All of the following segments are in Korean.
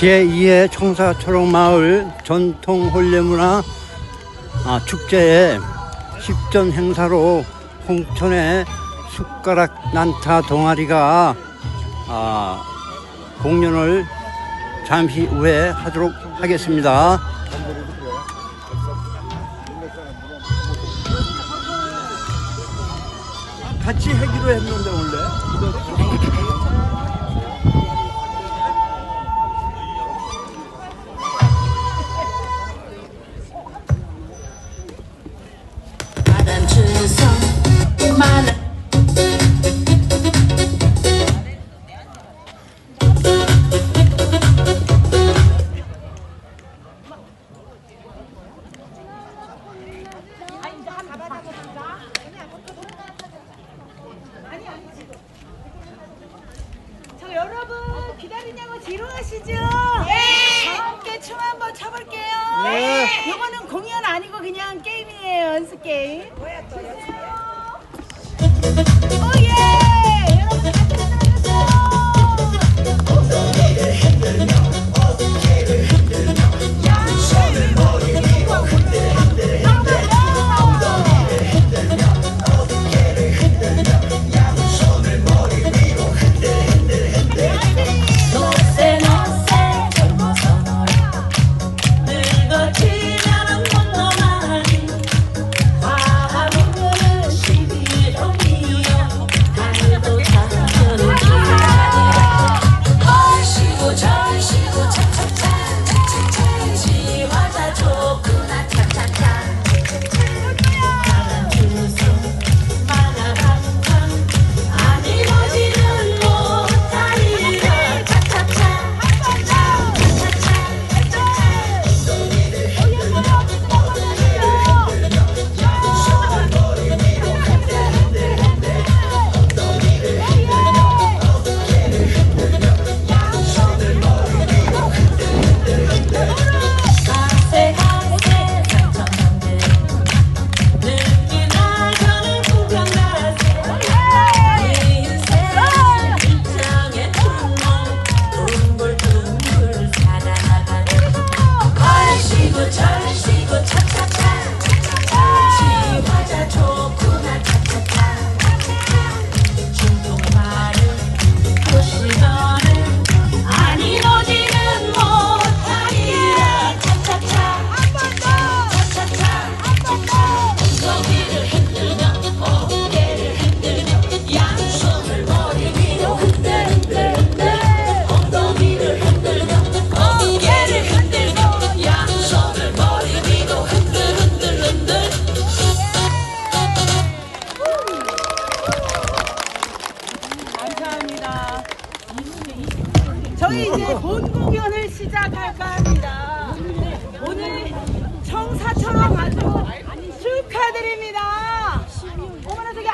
제2회 청사초록마을 전통 홀례문화 아, 축제의 10전 행사로 홍천의 숟가락 난타 동아리가 아, 공연을 잠시 후에 하도록 하겠습니다. 같이 하기로 했는데 원래. 아니고 그냥 게임이에요. 연습 게임. 뭐야 또 연습이야? 오예.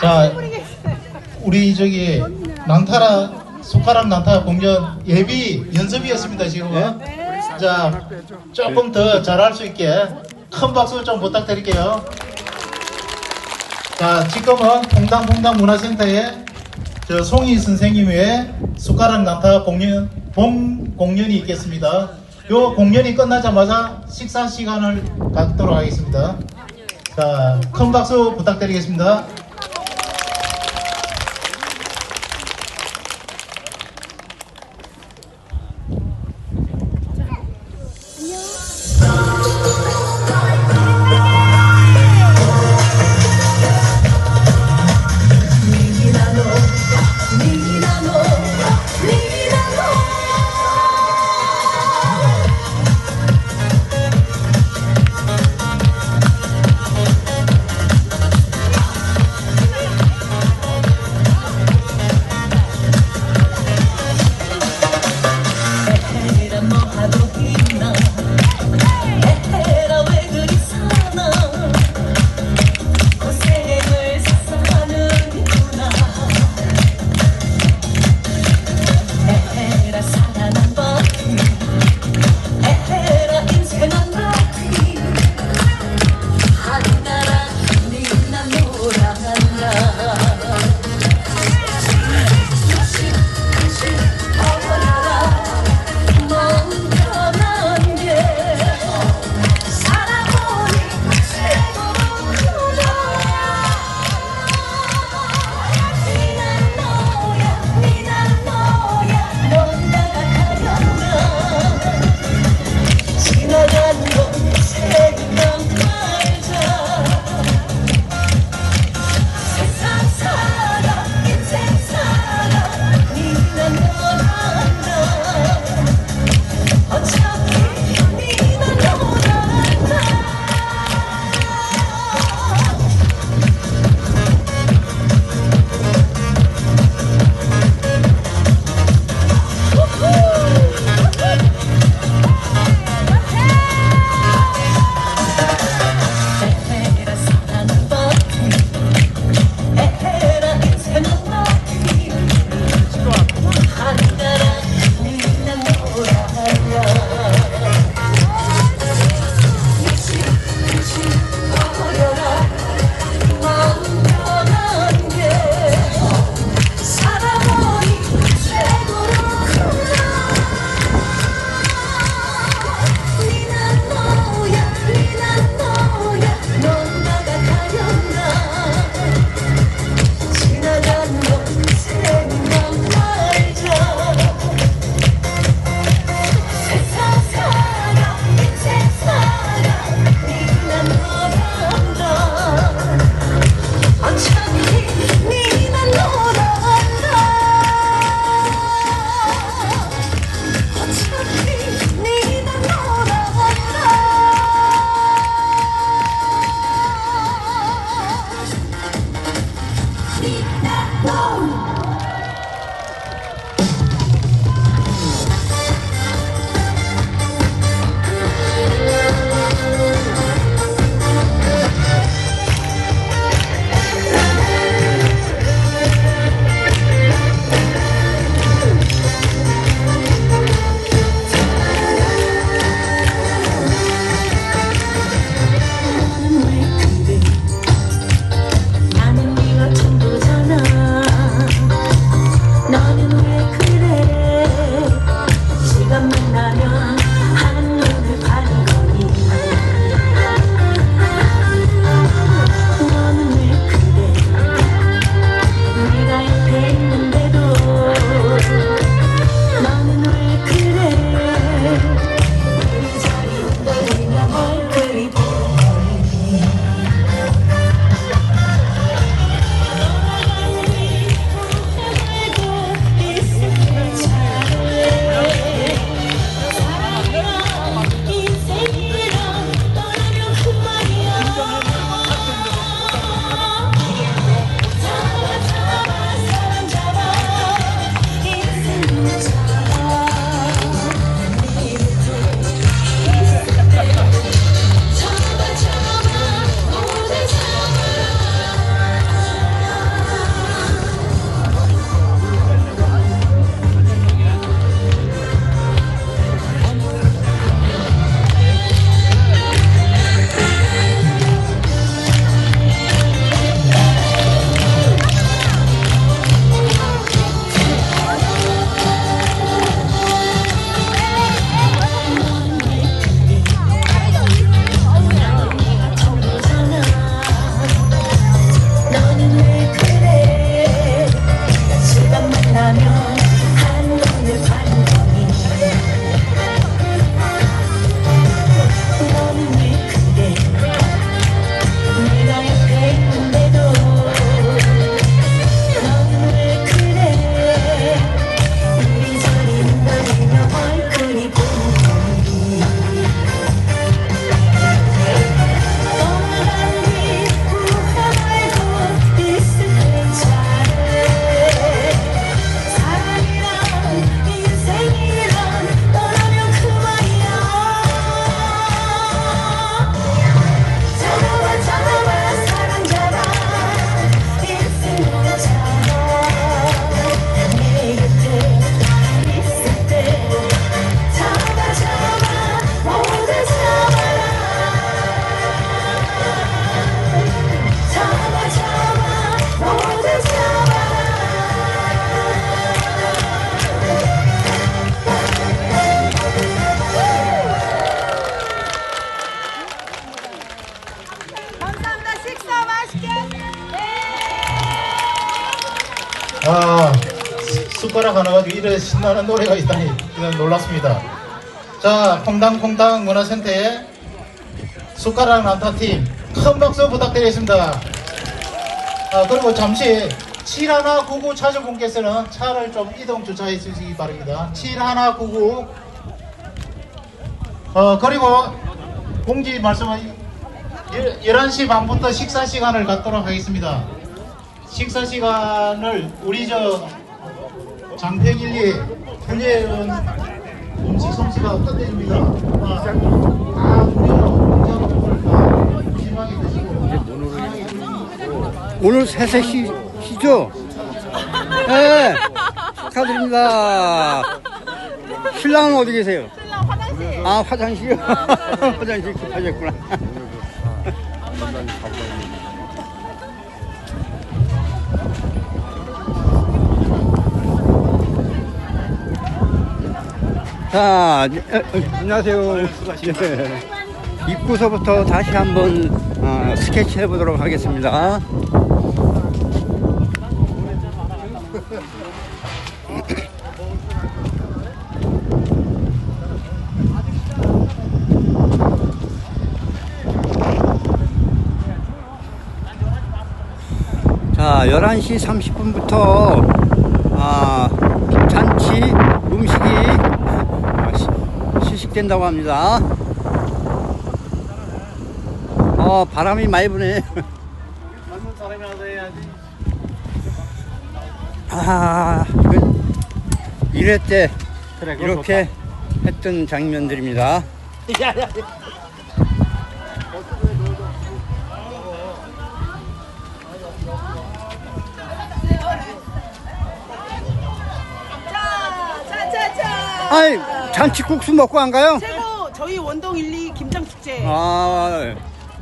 자. 우리 저기 난타라 숟가락 난타 공연 예비 연습이었습니다 지금은. 네. 자 조금 더 잘할 수 있게 큰 박수 좀 부탁드릴게요. 자 지금은 퐁당퐁당 문화센터에 저 송이 선생님의 숟가락 난타 공연 본 공연이 있겠습니다. 요 공연이 끝나자마자 식사 시간을 갖도록 하겠습니다 자 큰 박수 부탁드리겠습니다 숟가락 하나 가지고 이런 신나는 노래가 있다니 이런 놀랐습니다. 자, 퐁당퐁당 문화센터의 숟가락 난타팀 큰 박수 부탁드리겠습니다. 아, 그리고 잠시 7199 차주분께서는 차를 좀 이동 주차해 주시기 바랍니다. 7199 어, 그리고 공지 말씀은 11시 반부터 식사 시간을 갖도록 하겠습니다. 식사 시간을 우리 저 장태길리 현예은 음식 솜씨가 끝내줍니다. 아, 아, 우리 저 심하게 드시고 오늘 새색시 시죠? 네. 축하드립니다. 신랑은 어디 계세요? 신랑 화장실. 아, 화장실이요? 화장실 급하셨구나. 자, 에, 에, 안녕하세요. 예. 입구서부터 다시 한번 어, 스케치 해보도록 하겠습니다. 자, 11시 30분부터 아, 잔치 아, 된다고 합니다. 어, 바람이 많이 부네. 아, 그 1회 때 그래, 이렇게 했던 장면들입니다. 자, 자, 자, 자. 아이, 잔치국수 먹고 안 가요? 최고 저희 원동 1, 2 김장 축제. 아,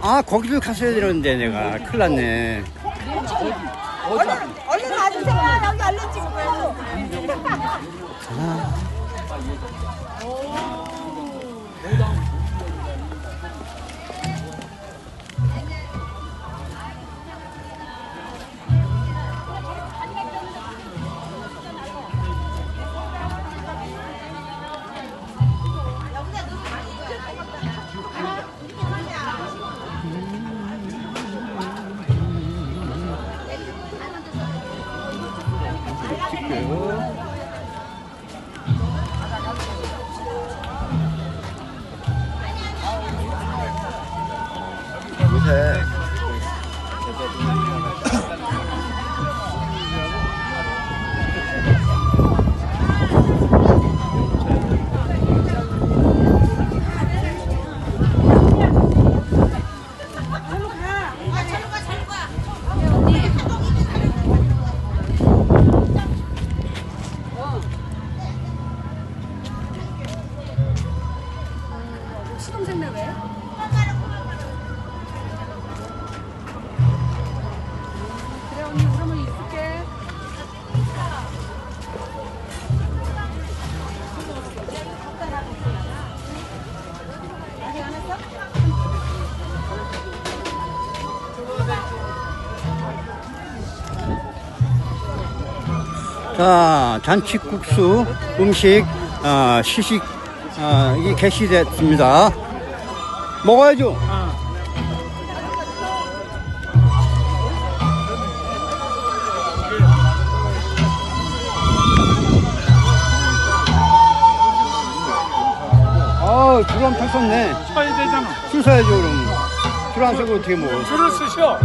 아, 거기도 갔어야 되는데 내가 큰일 났네. 얼른 얼른 와주세요. 여기 얼른 찍고. 요새 시 자, 잔치국수 음식 아, 시식 아, 이게 개시됐습니다. 먹어야죠. 아, 줄안 폈었네. 쳐야 되잖아. 줄 서야죠, 그럼. 줄안 서고 어떻게 먹어? 줄을 쓰셔.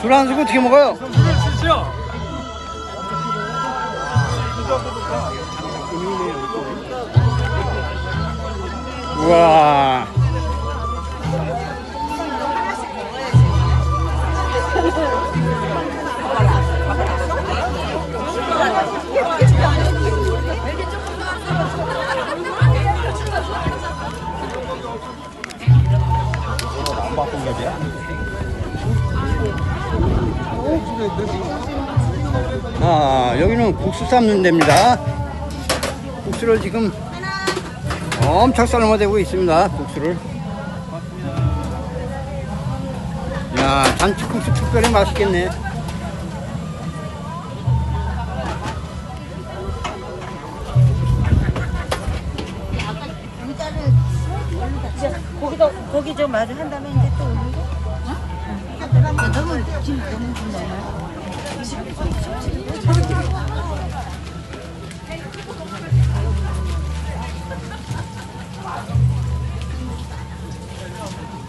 줄안 서고 어떻게 먹어요? 줄을 쓰셔. 우와. 아, 여기는 국수 삶는 데입니다. 국수를 지금 엄청 삶아되고 있습니다 국수를 야 잔치국수 특별히 맛있겠네 거기 좀 마저 한 다음에 이제 또 오는 거? 어? 어. 아, 응? 너무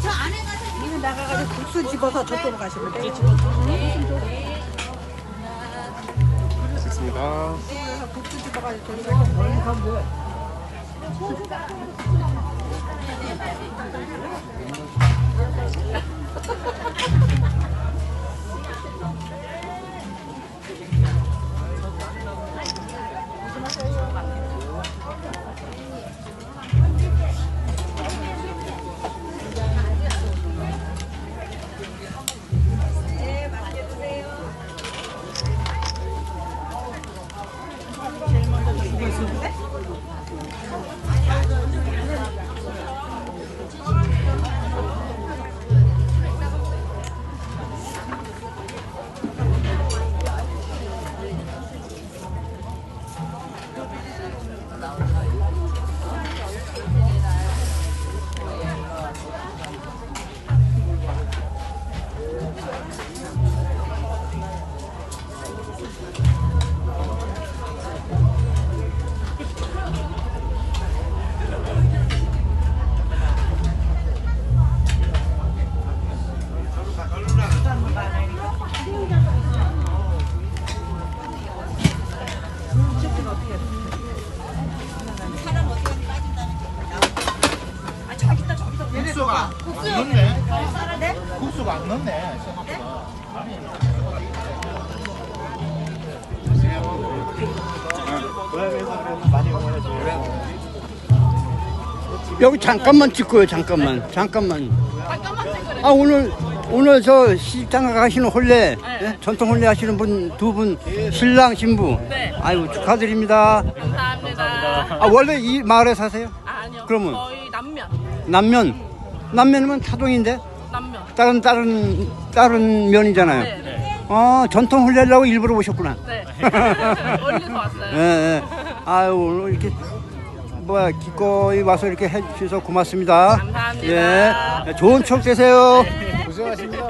거 나가가지고 국수 집어서 저쪽으로 가시면 돼요. 국수 집어가지고 저쪽으로. 국수가 국수가 안 넣네. 생각보다. 여기 잠깐만 찍고요, 잠깐만. 잠깐만. 아, 오늘, 오늘 저 시장 가시는 혼례, 예? 전통 혼례 하시는 분, 두 분, 신랑, 신부. 네. 아이고, 축하드립니다. 감사합니다. 아, 원래 이 마을에 사세요? 아니요. 그러면? 거의 남면. 남면. 남면이면 타동인데? 남면. 다른, 다른, 다른 면이잖아요. 네. 네. 아, 전통 혼례라고 일부러 오셨구나. 네. 멀리서 왔어요. 예, 예. 아유, 오늘 이렇게, 뭐야, 기꺼이 와서 이렇게 해주셔서 고맙습니다. 감사합니다. 예. 좋은 추억 되세요. 고생하십니다.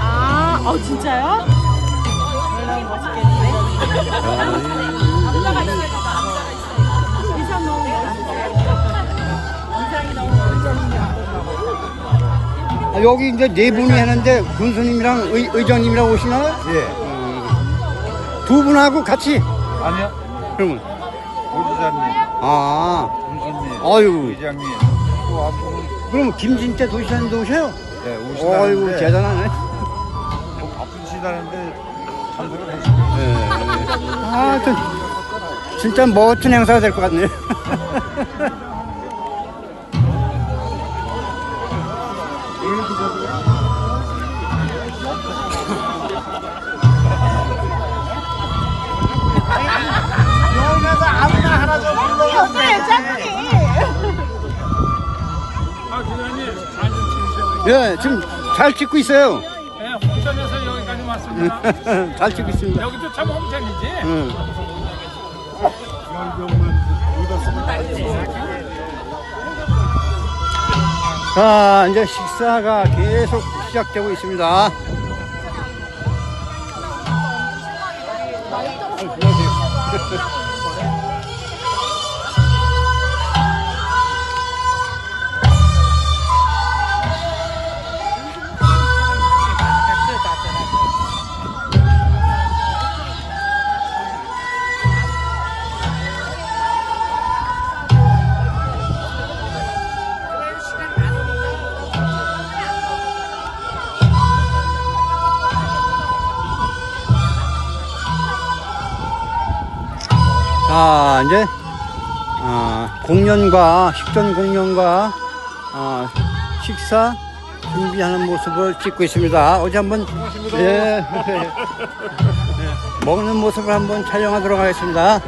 아, 어 진짜요? 아, 여기 이제 네 분이 하는데 군수님이랑 의, 의장님이랑 오시나요? 예. 두 분하고 같이? 아니요. 그러면. 고지사님, 아, 군수님, 아유. 의장님 또. 그럼 김진태 도시장님도 오셔요? 네, 어이구, 오시다는데 대단하네. 뭐 바쁘시다는데 참석을 하시고 예. 아, 하여튼, 진짜 멋진 행사가 될 것 같네요. 좀 불러주세요. 아, 기자님, 사진. 예, 지금 잘 찍고 있어요. 네, 홍천에서 여기까지 왔습니다. 잘 찍고 있습니다. 여기도 참 홍천이지? 응. 자, 이제 식사가 계속 시작되고 있습니다. 이제, 어, 공연과, 식전 공연과, 어, 식사 준비하는 모습을 찍고 있습니다. 어제 한번, 예, 예, 먹는 모습을 한번 촬영하도록 하겠습니다.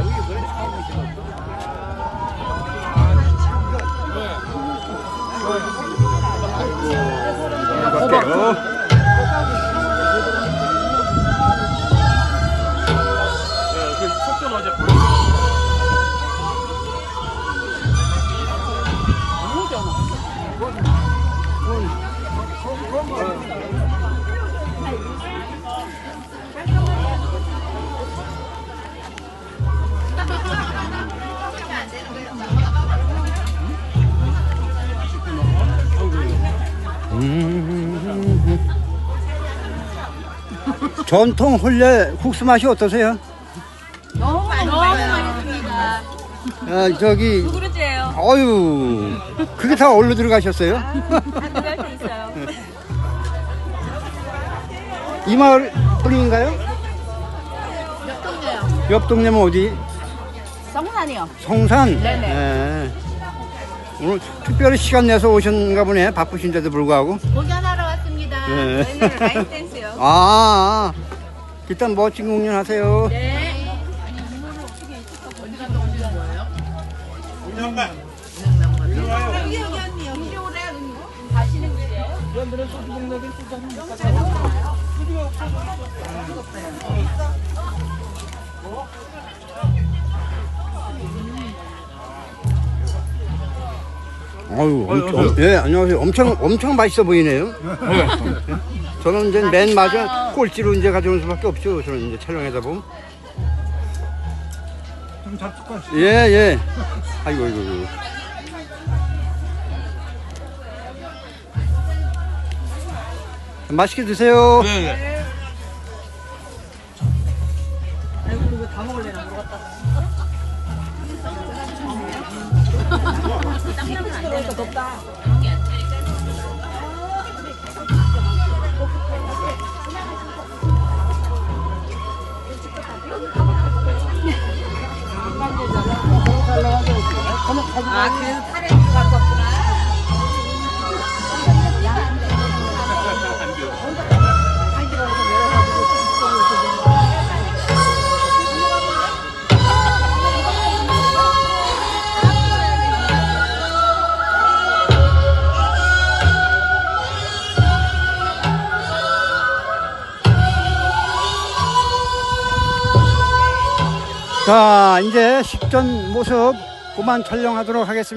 전통 홀레 국수 맛이 어떠세요? 너무 맛있습니다. 아, 저기, 그릇이에요. 어유 그게 다 어디로 들어가셨어요? 들어갈 수 있어요. 이 마을 분인가요? 옆 동네면 어디? 성산이요. 성산? 네네. 예. 오늘 특별히 시간 내서 오셨는가 보네. 바쁘신데도 불구하고. 공연하러 왔습니다. 네. 저희는 라인 댄스요. 아, 아. 일단 멋진 공연 하세요. 아유, 엄청, 예, 안녕하세요. 엄청, 엄청 맛있어 보이네요. 저는 이제 맨 마저 꼴찌로 이제 가져올 수밖에 없죠. 저는 이제 촬영하다 보면. 좀 잡숫고 예, 예. 아이고, 아이고, 아이고. 맛있게 드세요. 아, 그래서 갖고 왔구나. 자, 이제 식전 모습 그만 촬영하도록 하겠습니다.